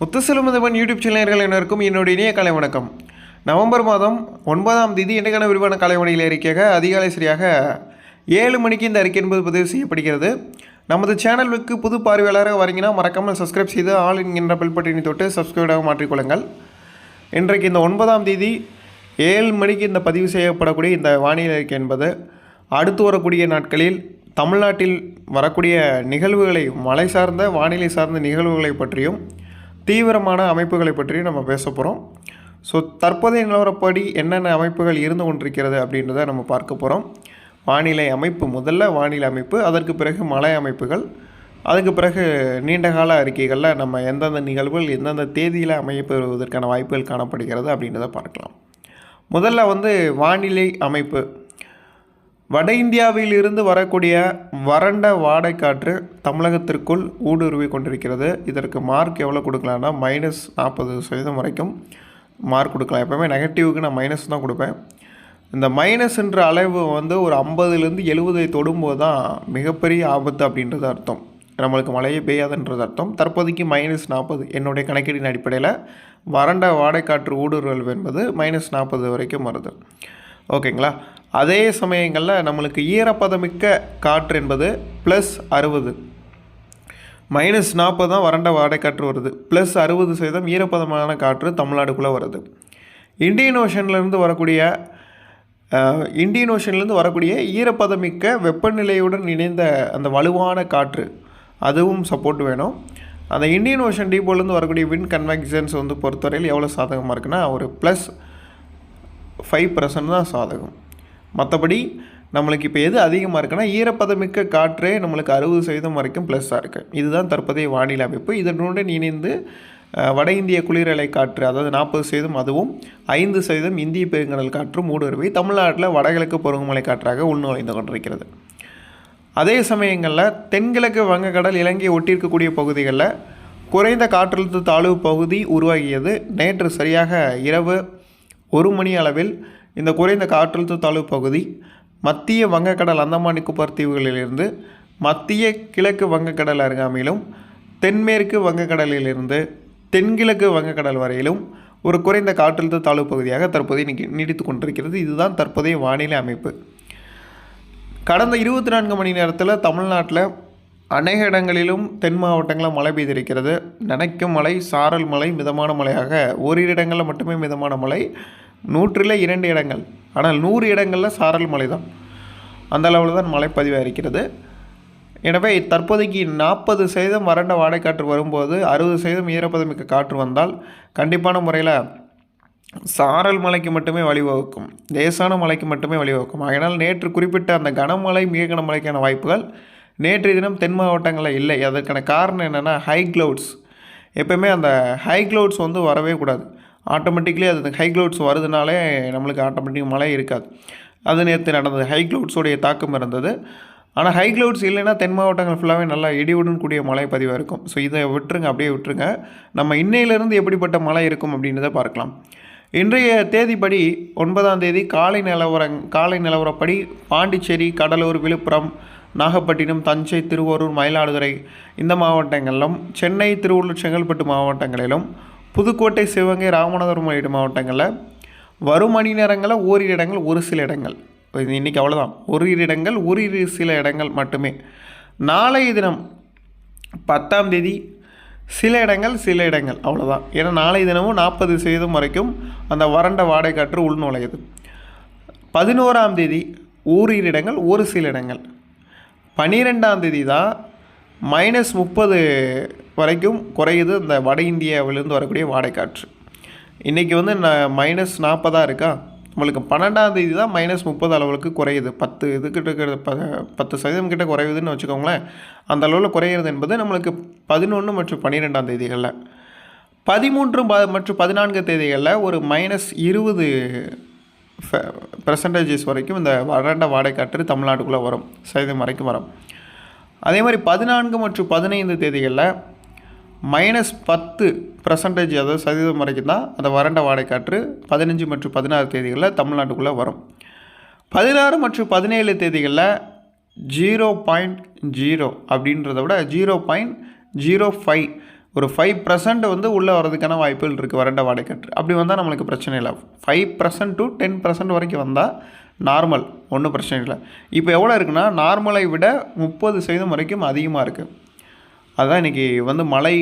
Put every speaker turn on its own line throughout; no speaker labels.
முத்துசெல்வமதவன் YouTube சேனல்கள் அனைவருக்கும் என்னுடைய இனிய கலை வணக்கம். நவம்பர் மாதம் ஒன்பதாம் தேதி இன்றைக்கான விரிவான கலைவணியில் அறிக்கையாக அதிகாலை சரியாக ஏழு மணிக்கு இந்த அறிக்கை என்பது பதிவு செய்யப்படுகிறது. நமது சேனலுக்கு புது பார்வையாளராக வரீங்கன்னா மறக்காமல் சப்ஸ்கிரைப் செய்து ஆல் என்கின்ற பெல் பட்டினை தொட்டு சப்ஸ்கிரைபாக மாற்றிக்கொள்ளுங்கள் இன்றைக்கு இந்த ஒன்பதாம் தேதி ஏழு மணிக்கு இந்த பதிவு செய்யப்படக்கூடிய இந்த வானிலை அறிக்கை என்பது அடுத்து வரக்கூடிய நாட்களில் தமிழ்நாட்டில் வரக்கூடிய நிகழ்வுகளை மழை சார்ந்த வானிலை சார்ந்த நிகழ்வுகளை பற்றியும் தீவிரமான அமைப்புகளை பற்றியும் நம்ம பேச போகிறோம் ஸோ தற்போதைய நிலவரப்படி என்னென்ன அமைப்புகள் இருந்து கொண்டிருக்கிறது அப்படின்றத நம்ம பார்க்க போகிறோம் வானிலை அமைப்பு முதல்ல வானிலை அமைப்பு அதற்கு பிறகு மலை அமைப்புகள் அதுக்கு பிறகு நீண்டகால அறிக்கைகளில் நம்ம எந்தெந்த நிகழ்வுகள் எந்தெந்த தேதியில் அமையப்பெறுவதற்கான வாய்ப்புகள் காணப்படுகிறது அப்படின்றத பார்க்கலாம். முதல்ல வந்து வானிலை அமைப்பு. வட இந்தியாவில் இருந்து வரக்கூடிய வறண்ட வாடைக்காற்று தமிழகத்திற்குள் ஊடுருவி கொண்டிருக்கிறது. இதற்கு மார்க் எவ்வளோ கொடுக்கலாம்னா மைனஸ் நாற்பது சதவீதம் வரைக்கும் மார்க் கொடுக்கலாம். எப்போவுமே நெகட்டிவ்க்கு நான் மைனஸ் தான் கொடுப்பேன். இந்த மைனஸ்ன்ற அளவு வந்து ஒரு ஐம்பதுலேருந்து எழுபதை தொடும்போது தான் மிகப்பெரிய ஆபத்து அப்படின்றது அர்த்தம். நம்மளுக்கு மழையே பெய்யாதுன்றது அர்த்தம். தற்போதைக்கு மைனஸ் நாற்பது என்னுடைய கணக்கீடின் அடிப்படையில் வறண்ட வாடைக்காற்று ஊடுருவல் என்பது மைனஸ் நாற்பது வரைக்கும் வருது. ஓகேங்களா? அதே சமயங்களில் நம்மளுக்கு ஈரப்பதமிக்க காற்று என்பது ப்ளஸ் அறுபது. மைனஸ் நாற்பது தான் வறண்ட வாடைக்காற்று வருது. ப்ளஸ் அறுபது சதவீதம் ஈரப்பதமான காற்று தமிழ்நாடுக்குள்ளே வருது. இந்தியன் ஓஷன்லேருந்து வரக்கூடிய இந்தியன் ஓஷன்லேருந்து வரக்கூடிய ஈரப்பதமிக்க வெப்பநிலையுடன் இணைந்த அந்த வலுவான காற்று அதுவும் சப்போர்ட் வேணும். அந்த இந்தியன் ஓஷன் டீப்போலேருந்து வரக்கூடிய வின் கன்வெக்ஷன்ஸ் வந்து பொறுத்தவரையில் எவ்வளோ சாதகமாக இருக்குன்னா ஒரு ப்ளஸ் ஃபைவ் பர்சன்ட் தான் சாதகம். மற்றபடி நம்மளுக்கு இப்போ எது அதிகமாக இருக்குன்னா ஈரப்பதமிக்க காற்றே நம்மளுக்கு அறுபது சதவீதம் வரைக்கும் ப்ளஸ்ஸாக இருக்குது இதுதான் தற்போதைய வானிலை அமைப்பு. இதனுடன் இணைந்து வட இந்திய குளிரலை காற்று அதாவது நாற்பது சதவீதம் அதுவும் ஐந்து சதவீதம் இந்திய பெருங்கடல் காற்றும் ஊடுருவி தமிழ்நாட்டில் வடகிழக்கு பருவமழை காற்றாக உள்நுழைந்து கொண்டிருக்கிறது. அதே சமயங்களில் தென்கிழக்கு வங்கக்கடல் இலங்கையை ஒட்டியிருக்கக்கூடிய பகுதிகளில் குறைந்த காற்றழுத்த தாழ்வு பகுதி உருவாகியது நேற்று சரியாக இரவு ஒரு மணி அளவில் இந்த குறைந்த காற்றழுத்த தாழ்வு பகுதி மத்திய வங்கக்கடல் அந்தமான் நிக்கோபார் தீவுகளிலிருந்து மத்திய கிழக்கு வங்கக்கடல் அருகாமையிலும் தென்மேற்கு வங்கக்கடலிலிருந்து தென்கிழக்கு வங்கக்கடல் வரையிலும் ஒரு குறைந்த காற்றழுத்த தாழ்வு பகுதியாக தற்போது இன்னைக்கு நீடித்து கொண்டிருக்கிறது. இதுதான் தற்போதைய வானிலை அமைப்பு. கடந்த இருபத்தி நான்கு மணி நேரத்தில் தமிழ்நாட்டில் அநேக இடங்களிலும் தென் மாவட்டங்களில் மழை பெய்திருக்கிறது. நனைக்கும் மழை சாரல் மழை மிதமான மழையாக ஓரிரு இடங்களில் மட்டுமே மிதமான மழை. நூற்றில் இரண்டு இடங்கள். ஆனால் நூறு இடங்களில் சாரல் மழை தான். அந்த அளவில் தான் மழை இருக்கிறது எனவே தற்போதைக்கு நாற்பது சதவீதம் வறண்ட வாடைக்காற்று வரும்போது அறுபது சதவீதம் ஈரப்பதமிக்க காற்று வந்தால் கண்டிப்பான முறையில் சாரல் மலைக்கு மட்டுமே வழிவகுக்கும். லேசான மலைக்கு மட்டுமே வழிவகுக்கும். ஆகினால் நேற்று குறிப்பிட்ட அந்த கனமழை மிக கனமழைக்கான வாய்ப்புகள் நேற்றைய தினம் தென் மாவட்டங்களில் இல்லை. அதற்கான காரணம் என்னென்னா ஹை க்ளவுட்ஸ் எப்பயுமே அந்த ஹை க்ளவுட்ஸ் வந்து வரவே கூடாது. ஆட்டோமேட்டிக்லி அது ஹை க்ளவுட்ஸ் வருதுனாலே நம்மளுக்கு ஆட்டோமேட்டிக் மழை இருக்காது. அது நேற்று நடந்தது. ஹை க்ளவுட்ஸோடைய தாக்கம் இருந்தது. ஆனால் ஹை க்ளவுட்ஸ் இல்லைன்னா தென் மாவட்டங்கள் ஃபுல்லாகவே நல்லா இடியுடன் கூடிய மழை பதிவாக இருக்கும். ஸோ இதை விட்டுருங்க அப்படியே விட்டுருங்க. நம்ம இன்னையிலேருந்து எப்படிப்பட்ட மழை இருக்கும் அப்படின்றத பார்க்கலாம். இன்றைய தேதிப்படி ஒன்பதாம் தேதி காலை நிலவரங் காலை நிலவரப்படி பாண்டிச்சேரி கடலூர் விழுப்புரம் நாகப்பட்டினம் தஞ்சை திருவாரூர் மயிலாடுதுறை இந்த மாவட்டங்களிலும் சென்னை திருவள்ளூர் செங்கல்பட்டு மாவட்டங்களிலும் புதுக்கோட்டை சிவகங்கை ராமநாதபுரம் மாவட்டங்களில் வரும் மணி நேரங்களில் ஓரிரு இடங்கள் ஒரு சில இடங்கள். இன்றைக்கி அவ்வளோதான் ஓரிரு இடங்கள் ஓரிரு சில இடங்கள் மட்டுமே. நாளைய தினம் பத்தாம் தேதி சில இடங்கள் சில இடங்கள். அவ்வளோதான் ஏன்னா நாளை தினமும் நாற்பது சதவீதம் வரைக்கும் அந்த வறண்ட வாடை காற்று உள்நுழையுது பதினோராம் தேதி ஓரிரு இடங்கள் ஒரு சில இடங்கள். பன்னிரெண்டாம் தேதி தான் மைனஸ் முப்பது வரைக்கும் குறையுது இந்த வட இந்தியாவிலேருந்து வரக்கூடிய வாடைக்காற்று. இன்றைக்கி வந்து நான் மைனஸ் நாற்பதாக இருக்கா? நம்மளுக்கு பன்னெண்டாம் தேதி தான் மைனஸ் முப்பது அளவுக்கு குறையுது. பத்து இதுக்கிட்ட இருக்கிற ப பத்து சதவீதம் கிட்ட குறையுதுன்னு வச்சுக்கோங்களேன். அந்த அளவில் குறையிறது என்பது நம்மளுக்கு பதினொன்று மற்றும் பன்னிரெண்டாம் தேதிகளில். பதிமூன்று ப மற்றும் பதினான்கு தேதிகளில் ஒரு மைனஸ் இருபது பெர்சன்டேஜஸ் வரைக்கும் இந்த வறண்ட வாடைக்காற்று தமிழ்நாட்டுக்குள்ளே வரும். சதவீதம் வரைக்கும் வரும். அதே மாதிரி பதினான்கு மற்றும் பதினைந்து தேதிகளில் மைனஸ் பத்து பர்சன்டேஜ் அதாவது சதவீதம் வரைக்கும் தான் அந்த வறண்ட வாடைக்காற்று பதினஞ்சு மற்றும் பதினாறு தேதிகளில் தமிழ்நாட்டுக்குள்ளே வரும். பதினாறு மற்றும் பதினேழு தேதிகளில் ஜீரோ பாயிண்ட் ஜீரோ அப்படின்றத விட ஜீரோ பாயிண்ட் ஜீரோ ஃபைவ் ஒரு ஃபைவ் பர்சன்ட் வந்து உள்ளே வரதுக்கான வாய்ப்புகள் இருக்குது வறண்ட வாடைக்காற்று. அப்படி வந்தால் நம்மளுக்கு பிரச்சனை இல்லை. Five percent to ten percent வரைக்கும் வந்தால் நார்மல் ஒன்றும் பிரச்சனை இல்லை. இப்போ எவ்வளோ இருக்குன்னா நார்மலை விட முப்பது சதவீதம் வரைக்கும் அதிகமாக இருக்குது அதுதான் இன்றைக்கி வந்து மழை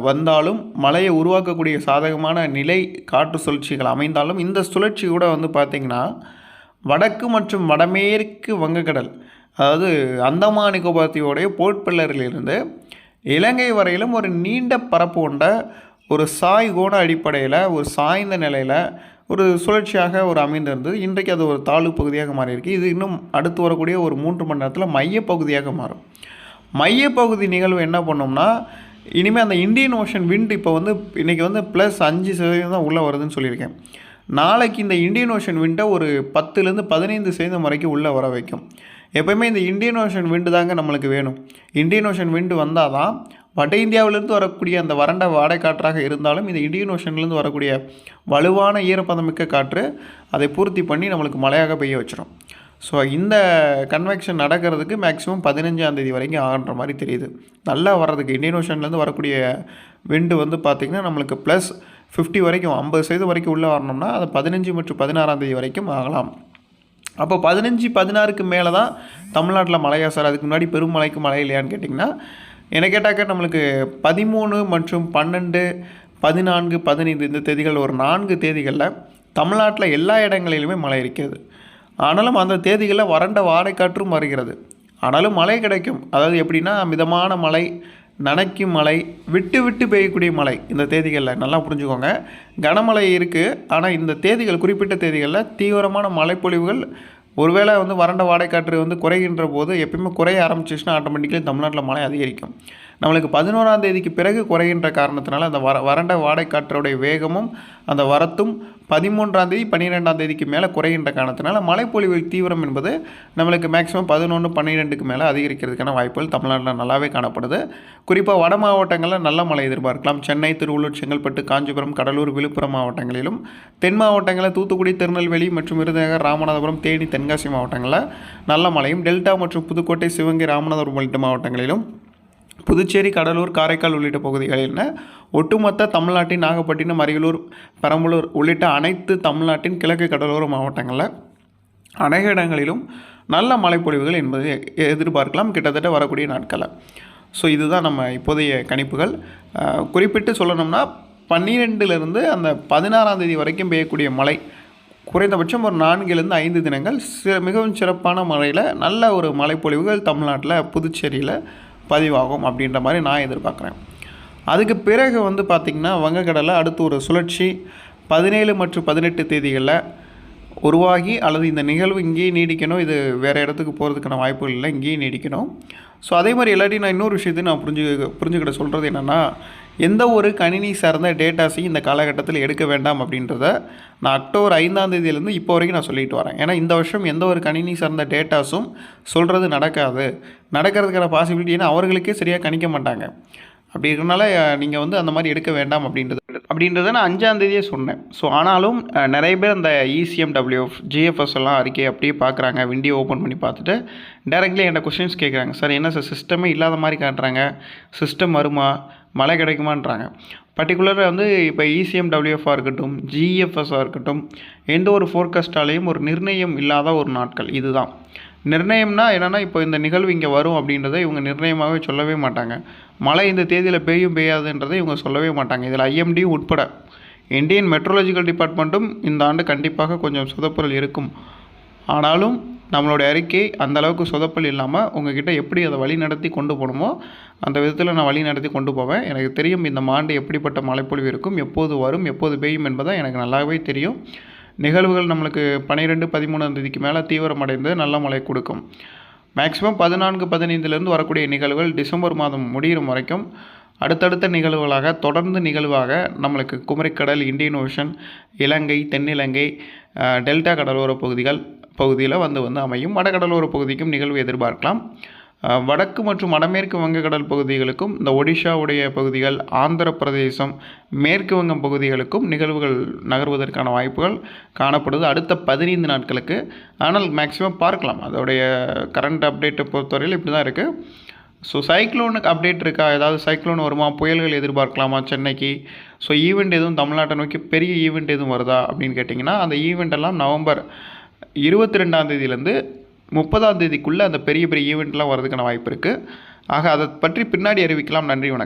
வந்தாலும் மழையை உருவாக்கக்கூடிய சாதகமான நிலை காற்று சுழற்சிகள் அமைந்தாலும் இந்த சுழற்சி கூட வந்து பார்த்திங்கன்னா வடக்கு மற்றும் வடமேற்கு வங்கக்கடல் அதாவது அந்தமான் நிக்கோபாத்தியோடைய போர்ட்பில்லரிலிருந்து இலங்கை வரையிலும் ஒரு நீண்ட பரப்பு கொண்ட ஒரு சாய் கோண அடிப்படையில் ஒரு சாய்ந்த நிலையில் ஒரு சுழற்சியாக ஒரு அமைந்திருந்தது இன்றைக்கு அது ஒரு தாழ்வு பகுதியாக மாறியிருக்கு. இது இன்னும் அடுத்து வரக்கூடிய ஒரு மூன்று மணி நேரத்தில் மையப்பகுதியாக மாறும். மையப்பகுதி நிகழ்வு என்ன பண்ணோம்னா இனிமேல் அந்த இந்தியன் ஓஷன் விண்ட் இப்போ வந்து இன்றைக்கி வந்து ப்ளஸ் அஞ்சு சதவீதம் தான் உள்ளே வருதுன்னு சொல்லியிருக்கேன். நாளைக்கு இந்த இந்தியன் ஓஷன் விண்டை ஒரு பத்துலேருந்து பதினைந்து சதவீதம் வரைக்கும் உள்ளே வர வைக்கும். எப்போயுமே இந்த இந்தியன் ஓஷன் விண்டு தாங்க நம்மளுக்கு வேணும். இந்தியன் ஓஷன் விண்டு வந்தால் தான் வட இந்தியாவிலேருந்து வரக்கூடிய அந்த வறண்ட வாடை காற்றாக இருந்தாலும் இந்த இந்தியன் ஓஷன்லேருந்து வரக்கூடிய வலுவான ஈரப்பதமிக்க காற்று அதை பூர்த்தி பண்ணி நம்மளுக்கு மழையாக பெய்ய வச்சிடும் ஸோ இந்த கன்வெக்ஷன் நடக்கிறதுக்கு மேக்ஸிமம் பதினஞ்சாம் தேதி வரைக்கும் ஆகின்ற மாதிரி தெரியுது. நல்லா வர்றதுக்கு இந்தியன் ஓஷன்லேருந்து வரக்கூடிய விண்டு வந்து பார்த்திங்கன்னா நம்மளுக்கு ப்ளஸ் ஃபிஃப்டி வரைக்கும் ஐம்பது சதவீதம் வரைக்கும் உள்ளே வரணும்னா அது பதினஞ்சு மற்றும் பதினாறாம் தேதி வரைக்கும் ஆகலாம். அப்போ பதினஞ்சு பதினாறுக்கு மேலே தான் தமிழ்நாட்டில் மழையா சார்? அதுக்கு முன்னாடி பெருமழைக்கு மழை இல்லையான்னு கேட்டிங்கன்னா என்ன கேட்டாக்க நம்மளுக்கு பதிமூணு மற்றும் பன்னெண்டு பதினான்கு பதினைந்து இந்த தேதிகள் ஒரு நான்கு தேதிகளில் தமிழ்நாட்டில் எல்லா இடங்களிலுமே மழை இருக்கிறது. ஆனாலும் அந்த தேதிகளில் வறண்ட வாடைக்காற்றும் வருகிறது. ஆனாலும் மழை கிடைக்கும். அதாவது எப்படின்னா மிதமான மழை நனைக்கும் மழை விட்டு விட்டு பெய்யக்கூடிய மழை இந்த தேதிகளில். நல்லா புரிஞ்சுக்கோங்க. கனமழை இருக்குது ஆனால் இந்த தேதிகள் குறிப்பிட்ட தேதிகளில் தீவிரமான மழைப்பொழிவுகள் ஒருவேளை வந்து வறண்ட வாடைக்காற்று வந்து குறைகின்ற போது எப்பயுமே குறைய ஆரம்பிச்சிச்சுன்னா ஆட்டோமேட்டிக்கலி தமிழ்நாட்டில் மழை அதிகரிக்கும். நம்மளுக்கு பதினோராம் தேதிக்கு பிறகு குறைகின்ற காரணத்தினால அந்த வர வறண்ட வாடைக்காற்றோடைய வேகமும் அந்த வரத்தும் பதிமூன்றாம் தேதி பன்னிரெண்டாம் தேதிக்கு மேலே குறைகின்ற காரணத்தினால மழைப்பொழிவு தீவிரம் என்பது நம்மளுக்கு மேக்ஸிமம் பதினொன்று பன்னிரெண்டுக்கு மேலே அதிகரிக்கிறதுக்கான வாய்ப்புகள் தமிழ்நாட்டில் நல்லாவே காணப்படுது. குறிப்பாக வட மாவட்டங்களில் நல்ல மழை எதிர்பார்க்கலாம். சென்னை திருவள்ளூர் செங்கல்பட்டு காஞ்சிபுரம் கடலூர் விழுப்புரம் மாவட்டங்களிலும் தென் மாவட்டங்களில் தூத்துக்குடி திருநெல்வேலி மற்றும் விருதுநகர் ராமநாதபுரம் தேனி தென்காசி மாவட்டங்களில் நல்ல மழையும் டெல்டா மற்றும் புதுக்கோட்டை சிவகங்கை ராமநாதபுரம் உள்ளிட்ட மாவட்டங்களிலும் புதுச்சேரி கடலூர் காரைக்கால் உள்ளிட்ட பகுதிகளில் ஒட்டுமொத்த தமிழ்நாட்டின் நாகப்பட்டினம் அரியலூர் பெரம்பலூர் உள்ளிட்ட அனைத்து தமிழ்நாட்டின் கிழக்கு கடலோர மாவட்டங்களில் அநேக இடங்களிலும் நல்ல மழைப்பொழிவுகள் என்பதை எதிர்பார்க்கலாம். கிட்டத்தட்ட வரக்கூடிய நாட்களில். ஸோ இதுதான் நம்ம இப்போதைய கணிப்புகள். குறிப்பிட்டு சொல்லணும்னா பன்னிரெண்டுலேருந்து அந்த பதினாறாம் தேதி வரைக்கும் பெய்யக்கூடிய மழை குறைந்தபட்சம் ஒரு நான்கிலிருந்து ஐந்து தினங்கள். சி மிகவும் சிறப்பான மழையில் நல்ல ஒரு மழைப்பொழிவுகள் தமிழ்நாட்டில் புதுச்சேரியில் பதிவாகும் அப்படின்ற மாதிரி நான் எதிர்பார்க்குறேன். அதுக்கு பிறகு வந்து பார்த்திங்கன்னா வங்கக்கடலில் அடுத்து ஒரு சுழற்சி பதினேழு மற்றும் பதினெட்டு தேதிகளில் உருவாகி அல்லது இந்த நிகழ்வு இங்கேயே நீடிக்கணும் இது வேறு இடத்துக்கு போகிறதுக்கான வாய்ப்புகள் இல்லை இங்கேயே நீடிக்கணும். ஸோ அதே மாதிரி இல்லாட்டி நான் இன்னொரு விஷயத்தையும் நான் புரிஞ்சு புரிஞ்சுக்கிட்ட சொல்கிறது என்னென்னா எந்த ஒரு கணினி சார்ந்த டேட்டாஸையும் இந்த காலகட்டத்தில் எடுக்க வேண்டாம் அப்படின்றத நான் அக்டோபர் ஐந்தாம் தேதியிலேருந்து இப்போ வரைக்கும் நான் சொல்லிட்டு வரேன். ஏன்னா இந்த வருஷம் எந்த ஒரு கணினி சார்ந்த டேட்டாஸும் சொல்கிறது நடக்காது. நடக்கிறதுக்கான பாசிபிலிட்டி ஏன்னா அவர்களுக்கே சரியாக கணிக்க மாட்டாங்க. அப்படி இருக்கனால நீங்கள் வந்து அந்த மாதிரி எடுக்க வேண்டாம் அப்படின்றது. அப்படின்றத நான் அஞ்சாம் தேதியே சொன்னேன். ஸோ ஆனாலும் நிறைய பேர் அந்த இசிஎம்டபிள்யூஎஃப் ஜிஎஃப்எஸ் எல்லாம் அறிக்கை அப்படியே பார்க்குறாங்க. விண்டியோ ஓப்பன் பண்ணி பார்த்துட்டு டேரெக்ட்லி என்கிட்ட கொஷின்ஸ் கேட்குறாங்க. சார் என்ன சார் சிஸ்டமே இல்லாத மாதிரி காட்டுறாங்க? சிஸ்டம் வருமா? மழை கிடைக்குமான்றாங்க. பர்டிகுலராக வந்து இப்போ E இசிஎம்டபிள்யூஎஃபாக இருக்கட்டும் ஜிஎஃப்எஸ்ஸாக இருக்கட்டும் எந்த ஒரு ஃபோர்காஸ்டாலேயும் ஒரு நிர்ணயம் இல்லாத ஒரு நாட்கள் இதுதான். நிர்ணயம்னா என்னென்னா இப்போ இந்த நிகழ்வு இங்கே வரும் அப்படின்றத இவங்க நிர்ணயமாகவே சொல்லவே மாட்டாங்க. மழை இந்த தேதியில் பெய்யும் பெய்யாதுன்றதை இவங்க சொல்லவே மாட்டாங்க. இதில் ஐஎம்டியும் உட்பட. இந்தியன் மெட்ரோலஜிக்கல் டிபார்ட்மெண்ட்டும் இந்த ஆண்டு கண்டிப்பாக கொஞ்சம் சுதப்புரல் இருக்கும். ஆனாலும் நம்மளுடைய அறிக்கை அந்த அளவுக்கு சொதப்பல் இல்லாமல் உங்ககிட்ட எப்படி அதை வழி நடத்தி கொண்டு போகணுமோ அந்த விதத்தில் நான் வழி நடத்தி கொண்டு போவேன். எனக்கு தெரியும் இந்த மாண்டு எப்படிப்பட்ட மழைப்பொழிவு இருக்கும் எப்போது வரும் எப்போது பெய்யும் என்பதை எனக்கு நல்லாவே தெரியும். நிகழ்வுகள் நம்மளுக்கு பன்னிரெண்டு பதிமூணாம் தேதிக்கு மேலே தீவிரமடைந்து நல்ல மழை கொடுக்கும். மேக்ஸிமம் பதினான்கு பதினைந்துலேருந்து வரக்கூடிய நிகழ்வுகள் டிசம்பர் மாதம் முடியும் வரைக்கும். அடுத்தடுத்த நிகழ்வுகளாக தொடர்ந்து நிகழ்வாக நம்மளுக்கு குமரிக்கடல் இந்தியன் ஓஷன் இலங்கை தென்னிலங்கை டெல்டா கடலோர பகுதிகள் பகுதியில் வந்து வந்து அமையும். வடகடலோர பகுதிக்கும் நிகழ்வு எதிர்பார்க்கலாம். வடக்கு மற்றும் வடமேற்கு வங்கக்கடல் பகுதிகளுக்கும் இந்த ஒடிஷாவுடைய பகுதிகள் ஆந்திர பிரதேசம் மேற்கு வங்கம் பகுதிகளுக்கும் நிகழ்வுகள் நகர்வதற்கான வாய்ப்புகள் காணப்படுது. அடுத்த பதினைந்து நாட்களுக்கு. ஆனால் மேக்ஸிமம் பார்க்கலாம். அதோடைய கரண்ட் அப்டேட்டை பொறுத்தவரையில் இப்படி தான் இருக்குது ஸோ சைக்ளோனுக்கு அப்டேட் இருக்கா? ஏதாவது சைக்ளோன் வருமா? புயல்கள் எதிர்பார்க்கலாமா? சென்னைக்கு ஸோ ஈவெண்ட் எதுவும் தமிழ்நாட்டை நோக்கி பெரிய ஈவெண்ட் எதுவும் வருதா அப்படின்னு கேட்டிங்கன்னா அந்த ஈவெண்ட் எல்லாம் நவம்பர் இருபத்தி ரெண்டாம் தேதியிலேருந்து முப்பதாம் தேதிக்குள்ளே அந்த பெரிய பெரிய ஈவெண்ட்லாம் வரதுக்கான வாய்ப்பு இருக்குது ஆக அதை பற்றி பின்னாடி அறிவிக்கலாம். நன்றி வணக்கம்.